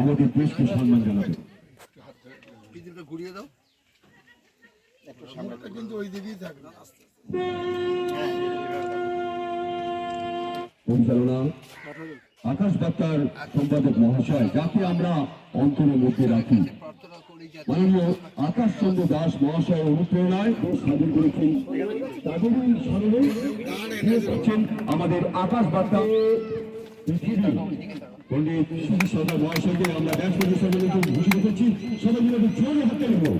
আমাদের দেশকে সম্মান জানাবে ঘুরিয়ে দাও। কিন্তু ওই দিকেই থাকবে। পরিচালনা আকাশ বার্তার সম্পাদক মহাশয় যাকে আমরা অন্তরের মধ্যে রাখি। মাননীয় আকাশ চন্দ্র দাস মহাশয় অনুপ্রেরণায় স্বাধীন করেছেন। তাদেরই স্মরণে আমাদের আকাশ বার্তা পৃথিবী। পণ্ডিত সরকার মহাশয়কে আমরা পরিচালনার জন্য ঘোষিত করছি। সবাই মিলে জোরে হাতে নেব।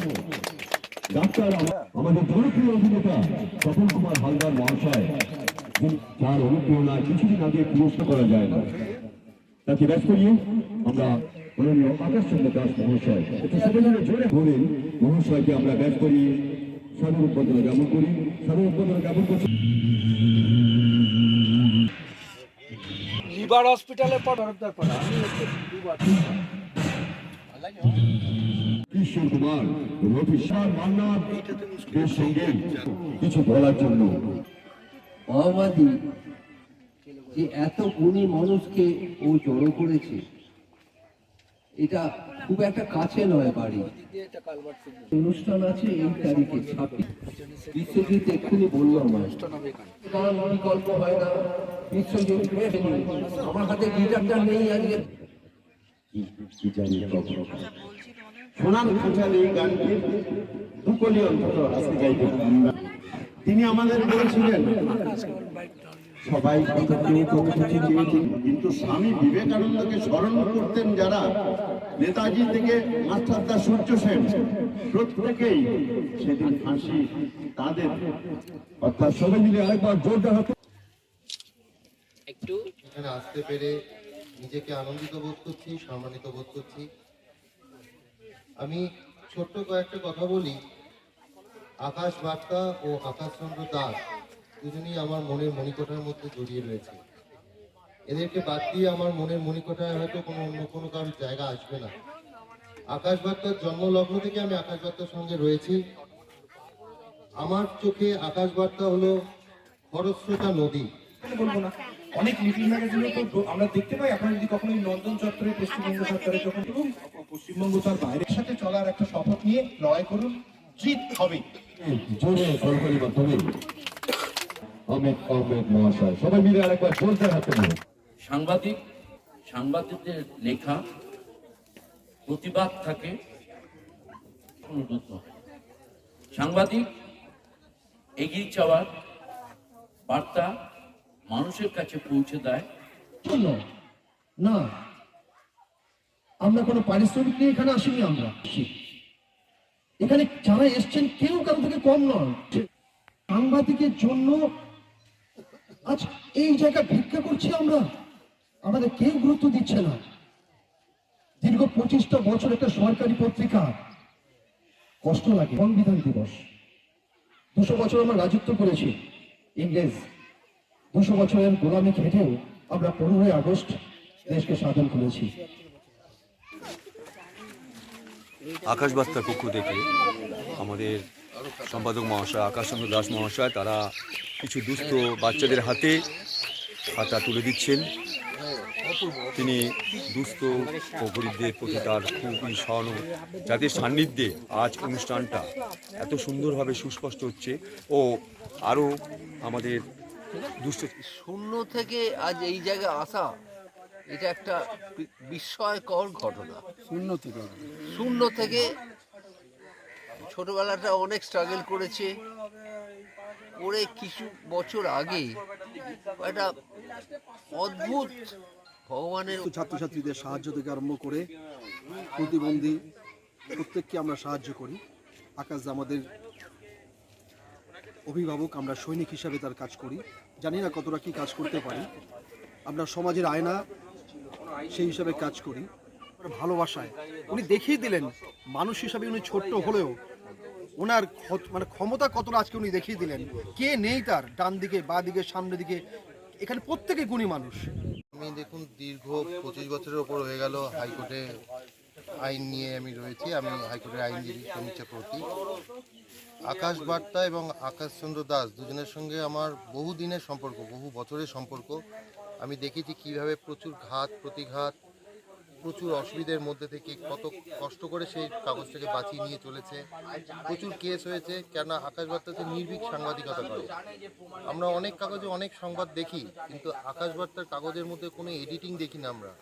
ডাক্তার, আমা- আমাদের জনপ্রিয় অভিনেতা স্বপন কুমার হালদার মহাশয় যার অনুপ্রেরণায় কিছুদিন আগে পুরস্কার করা যায় না। তাকে ব্যাস করিয়ে আমরা মাননীয় আকাশ চন্দ্র দাস মহাশয়, একটু সবাই মিলে জোরে বলেন, মহাশয়কে আমরা ব্যাস করি সাদর উদ্বোধন জ্ঞাপন করি। সাদর উদ্বোধন জ্ঞাপন করছি। লিভার হসপিটালের পর তরফদার পাড়া আমি দুবার কিশোর কুমার শাহ মান্নার সঙ্গে কিছু বলার জন্য। মাওবাদী যে এত গুণী মানুষকে ও জড়ো করেছে এটা খুব একটা কাছে নয় বাড়ি। অনুষ্ঠান আছে এই তারিখে বিশ্বজিৎ এক্ষুনি বলল আমার কারণ বিকল্প হয় না, বিশ্বজিৎ আমার হাতে গিটারটা নেই আজকে। এই গানটি তিনি আমাদের বলেছিলেন সবাই কর্মসূচি চেয়েছেন? কিন্তু স্বামী বিবেকানন্দকে স্মরণ করতেন যারা নেতাজি থেকে মাস্টারদা সূর্য সেন প্রত্যেকেই সেদিন ফাঁসি তাদের। অর্থাৎ সবাই মিলে আরেকবার জোরদার হাতে এখানে আসতে পেরে নিজেকে আনন্দিত বোধ করছি সম্মানিত বোধ করছি। আমি ছোট্ট কয়েকটা কথা বলি। আকাশ বার্তা ও আকাশচন্দ্র দাস দুজনেই আমার মনের মণিকোঠার মধ্যে জড়িয়ে রয়েছে। এদেরকে বাদ দিয়ে আমার মনের মণিকোঠায় হয়তো কোনো অন্য কোনো কারোর জায়গা আসবে না। আকাশ বার্তার জন্মলগ্ন থেকে আমি আকাশ বার্তার সঙ্গে রয়েছি। আমার চোখে আকাশ বার্তা হলো খরস্রোতা নদী। বলব না। অনেক লিটিল ম্যাগাজিনে তো আমরা দেখতে পাই আপনারা যদি কখনো নন্দন চত্বরে পশ্চিমবঙ্গ সরকারের যখন এবং পশ্চিমবঙ্গ তার বাইরের সাথে চলার একটা শপথ নিয়ে লড়াই করুন জিত হবে। জোরে সরকারি মাধ্যমে অমিত মহাশয়। সবাই মিলে আরেকবার জোরদার হাতে নেব সাংবাদিক সাংবাদিকদের লেখা প্রতিবাদ থাকে সাংবাদিক এগিয়ে যাওয়ার বার্তা মানুষের কাছে পৌঁছে দেয়। না আমরা কোনো পারিশ্রমিক নিয়ে এখানে আসিনি আমরা। এখানে যারা এসছেন কেউ কারও থেকে কম নয়। সাংবাদিকের জন্য আজ এই জায়গা ভিক্ষা করছি আমরা। আমাদের কেউ গুরুত্ব দিচ্ছে না। দীর্ঘ পঁচিশটা বছর একটা সরকারি পত্রিকা। কষ্ট লাগে। সংবিধান দিবস। দুশো বছর আমরা রাজত্ব করেছি। ইংরেজ। দুশো বছরের গোলামি খেটেও আমরা পনেরোই আগস্ট দেশকে স্বাধীন করেছি। আকাশ বার্তার পক্ষ থেকে আমাদের সম্পাদক মহাশয় আকাশচন্দ্র দাস মহাশয় তারা কিছু দুস্থ বাচ্চাদের হাতে খাতা তুলে দিচ্ছেন। তিনি দুস্থ ও গরিবদের প্রতি তার খুবই সহানু। যাদের সান্নিধ্যে আজ অনুষ্ঠানটা এত সুন্দরভাবে সুস্পষ্ট হচ্ছে ও আরও আমাদের দুস্থ শূন্য থেকে আজ এই জায়গায় আসা এটা একটা বিস্ময়কর ঘটনা। শূন্য থেকে। শূন্য থেকে ছোটবেলাটা অনেক স্ট্রাগল করেছে। করে কিছু বছর আগে একটা অদ্ভুত ভগবানের ছাত্রছাত্রীদের সাহায্য থেকে আরম্ভ করে প্রতিবন্ধী প্রত্যেককে আমরা সাহায্য করি। আকাশ আমাদের অভিভাবক, আমরা সৈনিক হিসাবে তার কাজ করি। জানি না কতটা কি কাজ করতে পারি। আমরা সমাজের আয়না সেই হিসাবে কাজ করি। ভালোবাসায়। উনি দেখিয়ে দিলেন, মানুষ হিসাবে উনি ছোট্ট হলেও ওনার মানে ক্ষমতা কতটা আজকে উনি দেখিয়ে দিলেন? কে নেই তার? ডান দিকে, বা দিকে, সামনে দিকে? এখানে প্রত্যেকে গুণী মানুষ। আমি দেখুন, দীর্ঘ পঁচিশ বছরের ওপর হয়ে গেল হাইকোর্টে আইন নিয়ে আমি রয়েছি। আমি হাইকোর্টের আইনজীবী সমীর চক্রবর্তী। আকাশ বার্তা এবং আকাশচন্দ্র দাস দুজনের সঙ্গে আমার বহু দিনের সম্পর্ক, বহু বছরের সম্পর্ক। আমি দেখেছি কীভাবে প্রচুর ঘাত, প্রতিঘাত প্রচুর অসুবিধার মধ্যে থেকে কত কষ্ট করে সেই কাগজটাকে বাঁচিয়ে নিয়ে চলেছে। প্রচুর কেস হয়েছে, কেননা আকাশ বার্তাতে নির্ভীক সাংবাদিকতা করে। আমরা অনেক কাগজে অনেক সংবাদ দেখি, কিন্তু আকাশ বার্তার কাগজের মধ্যে কোনো এডিটিং দেখি না আমরা।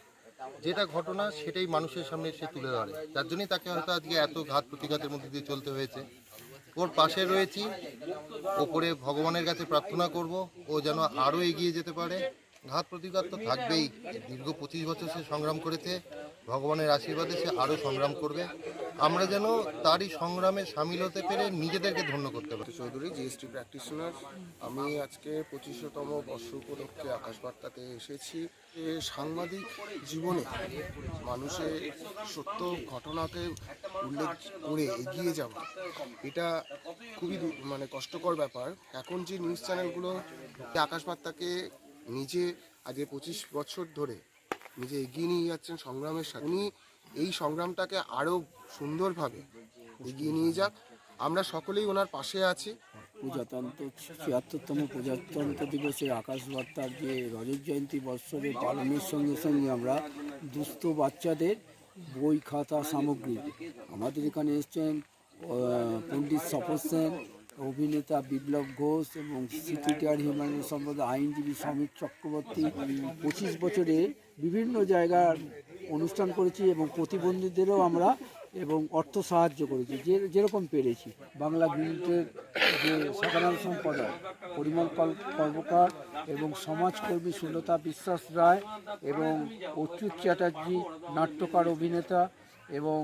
যেটা ঘটনা, সেটাই মানুষের সামনে সে তুলে ধরে। যার জন্যই তাকে হয়তো আজকে এত ঘাত প্রতিঘাতের মধ্যে দিয়ে চলতে হয়েছে। ওর পাশে রয়েছি, ওপরে ভগবানের কাছে প্রার্থনা করব, ও যেন আরও এগিয়ে যেতে পারে। ঘাত প্রতিঘাত তো থাকবেই। দীর্ঘ পঁচিশ বছর সে সংগ্রাম করেছে, ভগবানের আশীর্বাদে সে আরও সংগ্রাম করবে। আমরা যেন তারই সংগ্রামে সামিল হতে পেরে নিজেদেরকে ধন্য করতে পারি। চৌধুরী জিএসটি প্র্যাকটিশনার আমি আজকে পঁচিশতম বর্ষ উপলক্ষে আকাশবার্তাতে এসেছি। সাংবাদিক জীবনে মানুষের সত্য ঘটনাকে উল্লেখ করে এগিয়ে যাওয়া, এটা খুবই মানে কষ্টকর ব্যাপার। এখন যে নিউজ চ্যানেলগুলো আকাশবার্তাকে নিজে আজকে পঁচিশ বছর ধরে নিজে এগিয়ে নিয়ে যাচ্ছেন সংগ্রামের সাথে। উনি এই সংগ্রামটাকে আরও সুন্দরভাবে এগিয়ে নিয়ে যাক। আমরা সকলেই ওনার পাশে আছি। প্রজাতন্ত্র, ছিয়াত্তরতম প্রজাতন্ত্র দিবসের আকাশবার্তার যে রজত জয়ন্তী বৎসরের পালনের সঙ্গে সঙ্গে আমরা দুস্থ বাচ্চাদের বই খাতা সামগ্রী, আমাদের এখানে এসছেন পণ্ডিত সফর সেন অভিনেতা বিপ্লব ঘোষ এবং সিকিউরিটি হিউম্যান সম্পদ আইনজীবী সমীর চক্রবর্তী পঁচিশ বছরে বিভিন্ন জায়গার অনুষ্ঠান করেছি এবং প্রতিবন্ধীদেরও আমরা এবং অর্থ সাহায্য করেছি, যে যেরকম পেরেছি। বাংলা গিল্ডের যে সাধারণ সম্পাদক পরিমল কর্মকার এবং সমাজকর্মী সুলতা বিশ্বাস রায় এবং অচ্যুত চ্যাটার্জি, নাট্যকার অভিনেতা এবং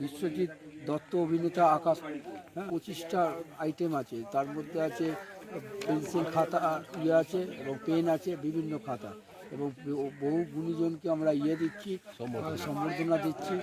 বিশ্বজিৎ দত্ত অভিনেতা আকাশ হ্যাঁ পঁচিশটা আইটেম আছে। তার মধ্যে আছে পেন্সিল খাতা ইয়ে আছে এবং পেন আছে বিভিন্ন খাতা। এবং বহু গুণীজনকে আমরা ইয়ে দিচ্ছি সম্বর্ধনা দিচ্ছি।